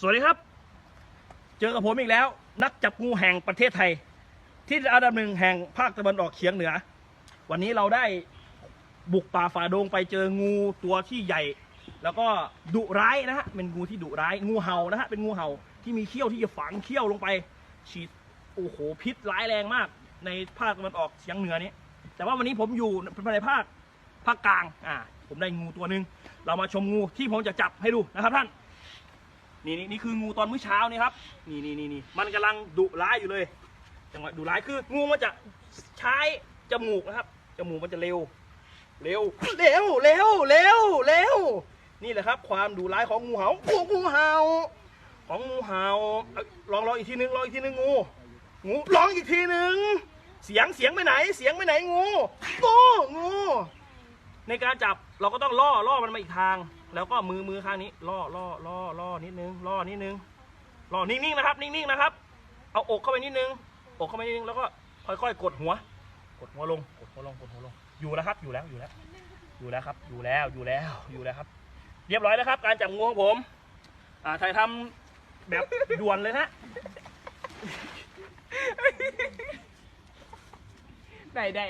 สวัสดีครับ เจอกับผมอีกแล้ว นักจับงูแห่งประเทศไทย ที่อันดับหนึ่งแห่งภาคตะวันออกเฉียงเหนือ วันนี้เราได้บุกป่าฝ่าดงไปเจองูตัวที่ใหญ่ แล้วก็ดุร้ายนะฮะเป็นงูที่ดุร้ายงูเห่านะฮะเป็นงูเห่าที่มีเขี้ยวที่จะฝังเขี้ยวลงไป ฉีดโอ้โหพิษร้ายแรงมาก ในภาคตะวันออกเฉียงเหนือนี้ แต่ว่าวันนี้ผมอยู่ในภาคภาคกลางอ่าผมได้งูตัวหนึ่งเรามาชมงูที่ผมจะจับให้ดูนะครับท่าน นี่นี่นี่คืองูตอนมื้อเช้านี่ครับนี่นี่นี่นี่มันกำลังดุร้ายอยู่เลยจังหวะดุร้ายคืองูมันจะใช้จมูกนะครับจมูกมันจะเร็ว เร็วเร็วเร็วเร็วเร็วนี่แหละครับ ความดุร้ายของงูเห่าโอ้งูเห่าของงูเห่าลองลองอีกทีนึงลองอีกทีนึงงูงูลองอีกทีนึงเสียงเสียงไปไหน เสียงไปไหนงูงูงู ในการจับเราก็ต้องล่อล่อมันมาอีกทาง แล้วก็มือมือข้างนี้ล่อล่อล่อล่อนิดนึงล่อนิดนึงล่อนิ่งๆนะครับ นิ่งๆนะครับ เอาอกเข้าไปนิดนึง อกเข้าไปนิดนึงแล้วก็ค่อยๆ กดหัว กดหัวลง กดหัวลงกดหัวลงอยู่แล้วครับ อยู่แล้วอยู่แล้ว อยู่แล้วครับ อยู่แล้วอยู่แล้วอยู่แล้วครับ เรียบร้อยแล้วครับ การจับงูของผมอ่าถ่ายทำแบบด่วนเลยนะได้ได้